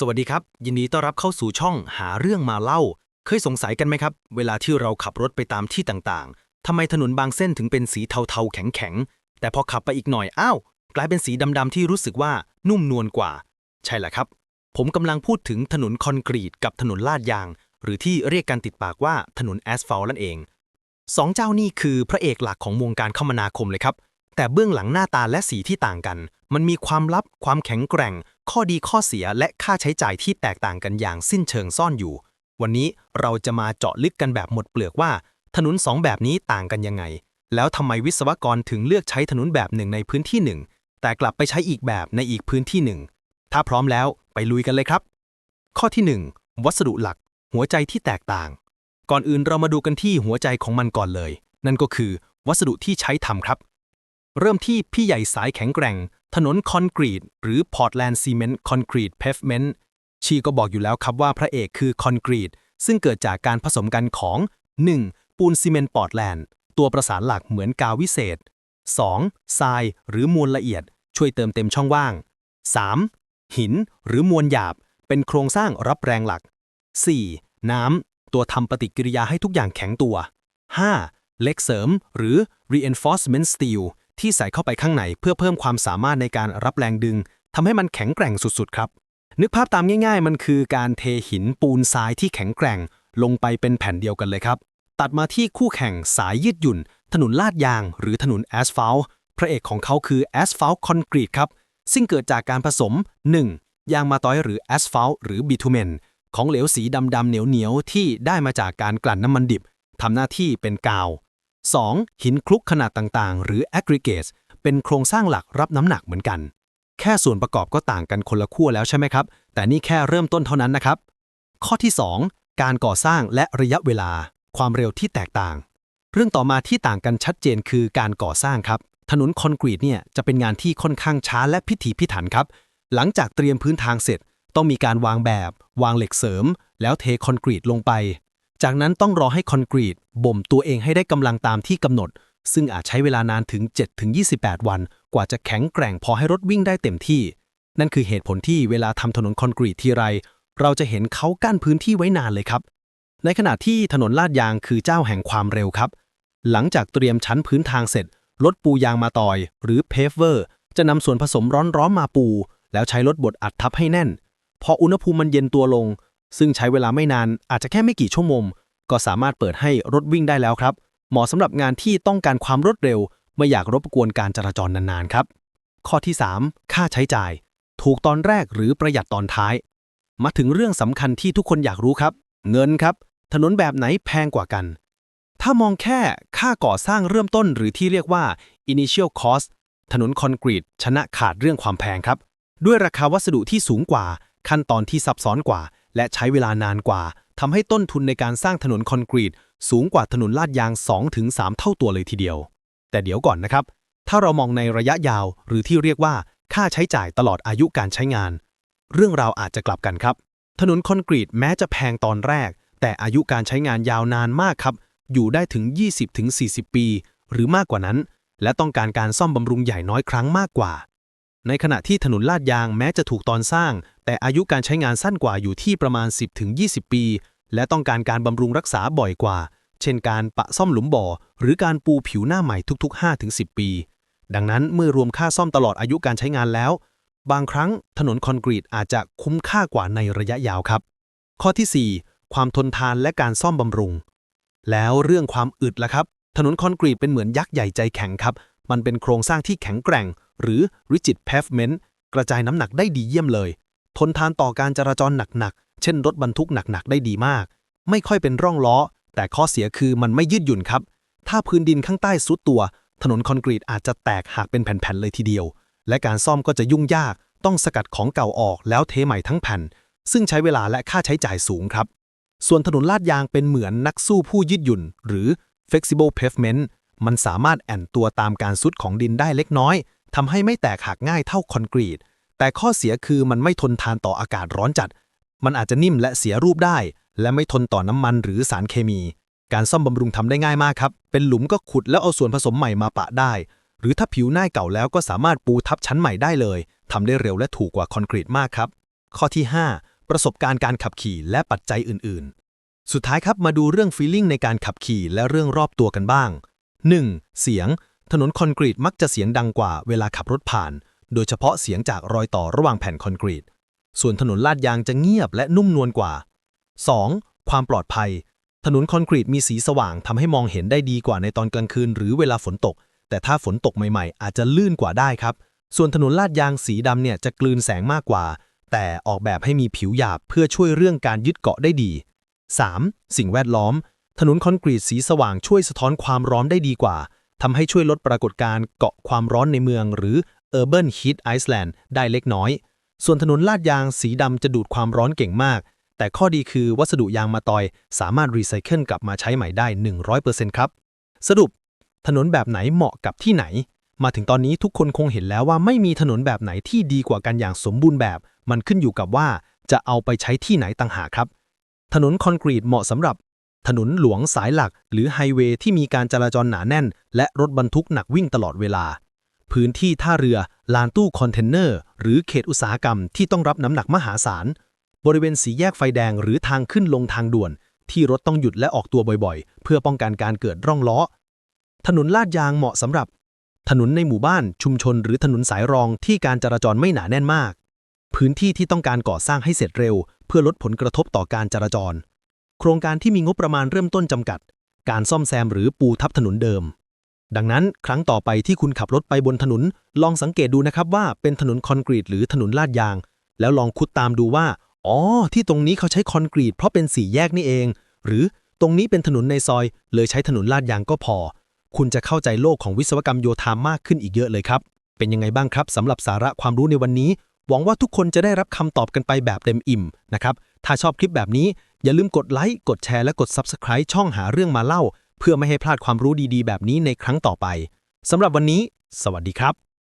สวัสดีครับ ยินดีต้อนรับเข้าสู่ช่องหาเรื่องมาเล่า เคยสงสัยกันไหมครับ เวลาที่เราขับรถไปตามที่ต่างๆทำไมถนนบางเส้นถึงเป็นสีเทาๆแข็งๆ แต่พอขับไปอีกหน่อยอ้าวกลายเป็นสีดำๆที่รู้สึกว่านุ่มนวลกว่า ใช่แหละครับ ผมกำลังพูดถึงถนนคอนกรีตกับถนนลาดยาง หรือที่เรียกกันติดปากว่าถนนแอสฟัลต์นั่นเองสองเจ้านี่คือพระเอกหลักของวงการคมนาคมเลยครับ แต่เบื้องหลังหน้าตาและสีที่ต่างกัน มันมีความลับความแข็งแกร่ง ข้อดีข้อเสียและค่าใช้จ่ายที่แตกต่างกันอย่างสิ้นเชิงซ่อนอยู่ วันนี้เราจะมาเจาะลึกกันแบบหมดเปลือกว่า ถนนสองแบบนี้ต่างกันยังไง แล้วทำไมวิศวกรถึงเลือกใช้ถนนแบบหนึ่งในพื้นที่หนึ่งแต่กลับไปใช้อีกแบบในอีกพื้นที่หนึ่งถ้าพร้อมแล้วไปลุยกันเลยครับ ข้อที่ 1 วัสดุหลัก หัวใจที่แตกต่าง ก่อนอื่นเรามาดูกันที่หัวใจของมันก่อนเลย นั่นก็คือ วัสดุที่ใช้ทำครับ เริ่มที่พี่ใหญ่สายแข็งแกร่ง ถนนคอนกรีตหรือ Portland Cement Concrete Pavement ชีก็บอกอยู่แล้วครับว่าพระเอกคือคอนกรีตซึ่งเกิดจากการผสมกันของ 1. ปูนซีเมนต์ปอร์ตแลนด์ตัวประสานหลักเหมือนกาววิเศษ 2. ทรายหรือมวลละเอียด ช่วยเติมเต็มช่องว่าง 3. หินหรือมวลหยาบ เป็นโครงสร้างรับแรงหลัก 4. น้ำ ตัวทำปฏิกิริยาให้ทุกอย่างแข็งตัว 5. เหล็กเสริมหรือ reinforcement steel ที่ใส่เข้าไปข้างในเพื่อเพิ่มความสามารถในการรับแรงดึงทำให้มันแข็งแกร่งสุดๆครับ นึกภาพตามง่าย ๆ มันคือการเทหินปูนทรายที่แข็งแกร่ง ลงไปเป็นแผ่นเดียวกันเลยครับ ตัดมาที่คู่แข่งสายยืดหยุ่น ถนนลาดยาง หรือถนนแอสฟัลต์พระเอกของเขาคือแอสฟัลต์คอนกรีตครับซึ่งเกิดจากการผสม 1. ยางมาตอยหรือแอสฟัลต์หรือบิทูเมนของเหลวสีดำๆเหนียวๆที่ได้มาจากการกลั่นน้ำมันดิบทำหน้าที่เป็นกาว 2. หินคลุกขนาดต่างๆ หรือ aggregates เป็นโครงสร้างหลักรับน้ำหนักเหมือนกัน แค่ส่วนประกอบก็ต่างกันคนละขั้วแล้วใช่ไหมครับ แต่นี่แค่เริ่มต้นเท่านั้นนะครับ ข้อที่ 2 การก่อสร้างและระยะเวลา ความเร็วที่แตกต่าง เรื่องต่อมาที่ต่างกันชัดเจนคือการก่อสร้างครับ ถนนคอนกรีตเนี่ยจะเป็นงานที่ค่อนข้างช้าและพิถีพิถันครับ หลังจากเตรียมพื้นทางเสร็จ ต้องมีการวางแบบ วางเหล็กเสริม แล้วเทคอนกรีตลงไป จากนั้นต้องรอให้คอนกรีตบ่มตัวเองให้ได้กำลังตามที่กำหนด ซึ่งอาจใช้เวลานานถึง 7-28 วัน กว่าจะแข็งแกร่งพอให้รถวิ่งได้เต็มที่ นั่นคือเหตุผลที่เวลาทำถนนคอนกรีตทีไร เราจะเห็นเขากั้นพื้นที่ไว้นานเลยครับ ในขณะที่ถนนลาดยางคือเจ้าแห่งความเร็วครับ หลังจากเตรียมชั้นพื้นทางเสร็จรถปูยางมาตอย หรือเพฟเวอร์จะนำส่วนผสมร้อนๆมาปู แล้วใช้รถบดอัดทับให้แน่น พออุณหภูมิมันเย็นตัวลง ซึ่งใช้เวลาไม่นานอาจจะแค่ไม่กี่ชั่วโมง ก็สามารถเปิดให้รถวิ่งได้แล้วครับ เหมาะสำหรับงานที่ต้องการความรวดเร็ว ไม่อยากรบกวนการจราจรนานๆครับ ข้อที่ 3 ค่าใช้จ่าย ถูกตอนแรกหรือประหยัดตอนท้าย มาถึงเรื่องสำคัญที่ทุกคนอยากรู้ครับ เงินครับ ถนนแบบไหนแพงกว่ากัน ถ้ามองแค่ค่าก่อสร้างเริ่มต้นหรือที่เรียกว่า initial cost ถนนคอนกรีตชนะขาดเรื่องความแพงครับ ด้วยราคาวัสดุที่สูงกว่า ขั้นตอนที่ซับซ้อนกว่า และใช้เวลานานกว่าทำให้ต้นทุนในการสร้างถนนคอนกรีต สูงกว่าถนนลาดยาง 2-3 เท่าตัวเลยทีเดียว แต่เดี๋ยวก่อนนะครับ ถ้าเรามองในระยะยาวหรือที่เรียกว่าค่าใช้จ่ายตลอดอายุการใช้งาน เรื่องราวอาจจะกลับกันครับ ถนนคอนกรีตแม้จะแพงตอนแรก แต่อายุการใช้งานยาวนานมากครับ อยู่ได้ถึง 20-40 ปี หรือมากกว่านั้น และต้องการการซ่อมบำรุงใหญ่น้อยครั้งมากกว่า ในขณะที่ถนนลาดยางแม้จะถูกตอนสร้าง แต่อายุการใช้งานสั้นกว่าอยู่ที่ประมาณ 10-20 ปี และต้องการการบำรุงรักษาบ่อยกว่า เช่นการปะซ่อมหลุมบ่อ หรือการปูผิวหน้าใหม่ทุกๆ 5-10 ปี ดังนั้นเมื่อรวมค่าซ่อมตลอดอายุการใช้งานแล้ว บางครั้งถนนคอนกรีตอาจจะคุ้มค่ากว่าในระยะยาวครับ ข้อที่ 4 ความทนทานและการซ่อมบำรุง แล้วเรื่องความอึดล่ะครับ ถนนคอนกรีตเป็นเหมือนยักษ์ใหญ่ใจแข็งครับ มันเป็นโครงสร้างที่แข็งแกร่ง หรือ rigid pavement กระจายน้ำหนักได้ดีเยี่ยมเลย ทนทานต่อการจราจรหนักๆ เช่นรถบรรทุกหนักๆ ได้ดีมาก ไม่ค่อยเป็นร่องล้อ แต่ข้อเสียคือมันไม่ยืดหยุ่นครับ ถ้าพื้นดินข้างใต้ซุดตัว ถนนคอนกรีตอาจจะแตกหักเป็นแผ่นๆ เลยทีเดียว และการซ่อมก็จะยุ่งยาก ต้องสกัดของเก่าออกแล้วเทใหม่ทั้งแผ่น ซึ่งใช้เวลาและค่าใช้จ่ายสูงครับ ส่วนถนนลาดยางเป็นเหมือนนักสู้ผู้ยืดหยุ่น หรือ flexible pavement มันสามารถแอนตัวตามการซุดของดินได้เล็กน้อยทำให้ไม่แตกหักง่ายเท่าคอนกรีต แต่ข้อเสียคือมันไม่ทนทานต่ออากาศร้อนจัด มันอาจจะนิ่มและเสียรูปได้ และไม่ทนต่อน้ำมันหรือสารเคมี การซ่อมบำรุงทำได้ง่ายมากครับ เป็นหลุมก็ขุดแล้วเอาส่วนผสมใหม่มาปะได้ หรือถ้าผิวหน้าเก่าแล้วก็สามารถปูทับชั้นใหม่ได้เลยทำได้เร็วและถูกกว่าคอนกรีตมากครับ ข้อที่ 5 ประสบการณ์การขับขี่และปัจจัยอื่น ๆ สุดท้ายครับมาดูเรื่อง feeling ในการขับขี่และเรื่องรอบตัวกันบ้าง 1. เสียง ถนนคอนกรีตมักจะเสียงดังกว่าเวลาขับรถผ่าน โดยเฉพาะเสียงจากรอยต่อระหว่างแผ่นคอนกรีต ส่วนถนนลาดยางจะเงียบและนุ่มนวลกว่า 2. ความปลอดภัย ถนนคอนกรีตมีสีสว่างทำให้มองเห็นได้ดีกว่าในตอนกลางคืน หรือเวลาฝนตก แต่ถ้าฝนตกใหม่ๆ อาจจะลื่นกว่าได้ครับ ส่วนถนนลาดยางสีดำเนี่ยจะกลืนแสงมากกว่า แต่ออกแบบให้มีผิวหยาบเพื่อช่วยเรื่องการยึดเกาะได้ดี 3. สิ่งแวดล้อม ถนนคอนกรีตสีสว่างช่วยสะท้อนความร้อนได้ดีกว่า ทำให้ช่วยลดปรากฏการณ์เกาะความร้อนในเมือง หรือ Urban Heat Island ได้เล็กน้อย ส่วนถนนลาดยางสีดำจะดูดความร้อนเก่งมาก แต่ข้อดีคือวัสดุยางมาตอย สามารถรีไซเคิลกลับมาใช้ใหม่ได้ 100%ครับ สรุป ถนนแบบไหนเหมาะกับที่ไหน มาถึงตอนนี้ทุกคนคงเห็นแล้วว่าไม่มีถนนแบบไหนที่ดีกว่ากันอย่างสมบูรณ์แบบ มันขึ้นอยู่กับว่าจะเอาไปใช้ที่ไหนต่างหากครับ ถนนคอนกรีตเหมาะสำหรับ ถนนหลวงสายหลัก หรือไฮเวย์ที่มีการจราจรหนาแน่น และรถบรรทุกหนักวิ่งตลอดเวลา พื้นที่ท่าเรือ ลานตู้คอนเทนเนอร์ หรือเขตอุตสาหกรรมที่ต้องรับน้ำหนักมหาศาล บริเวณสีแยกไฟแดงหรือทางขึ้นลงทางด่วน ที่รถต้องหยุดและออกตัวบ่อยๆ เพื่อป้องกันการเกิดร่องล้อ ถนนลาดยางเหมาะสำหรับ ถนนในหมู่บ้านชุมชน หรือถนนสายรองที่การจราจรไม่หนาแน่นมาก พื้นที่ที่ต้องการก่อสร้างให้เสร็จเร็ว เพื่อลดผลกระทบต่อการจราจร โครงการที่มีงบประมาณเริ่มต้นจำกัด การซ่อมแซมหรือปูทับถนนเดิม ดังนั้นครั้งต่อไปที่คุณขับรถไปบนถนน ลองสังเกตดูนะครับว่าเป็นถนนคอนกรีตหรือถนนลาดยาง แล้วลองคุดตามดูว่า อ๋อ ที่ตรงนี้เขาใช้คอนกรีตเพราะเป็นสี่แยกนี่เอง หรือตรงนี้เป็นถนนในซอย เลยใช้ถนนลาดยางก็พอ คุณจะเข้าใจโลกของวิศวกรรมโยธามากขึ้นอีกเยอะเลยครับ เป็นยังไงบ้างครับสำหรับสาระความรู้ในวันนี้ หวังว่าทุกคนจะได้รับคำตอบกันไปแบบเต็มอิ่มนะครับ ถ้าชอบคลิปแบบนี้ อย่าลืมกดไลค์กดแชร์และกด Subscribe ช่องหาเรื่องมาเล่า เพื่อไม่ให้พลาดความรู้ดีๆ แบบนี้ในครั้งต่อไปสำหรับวันนี้ สวัสดีครับ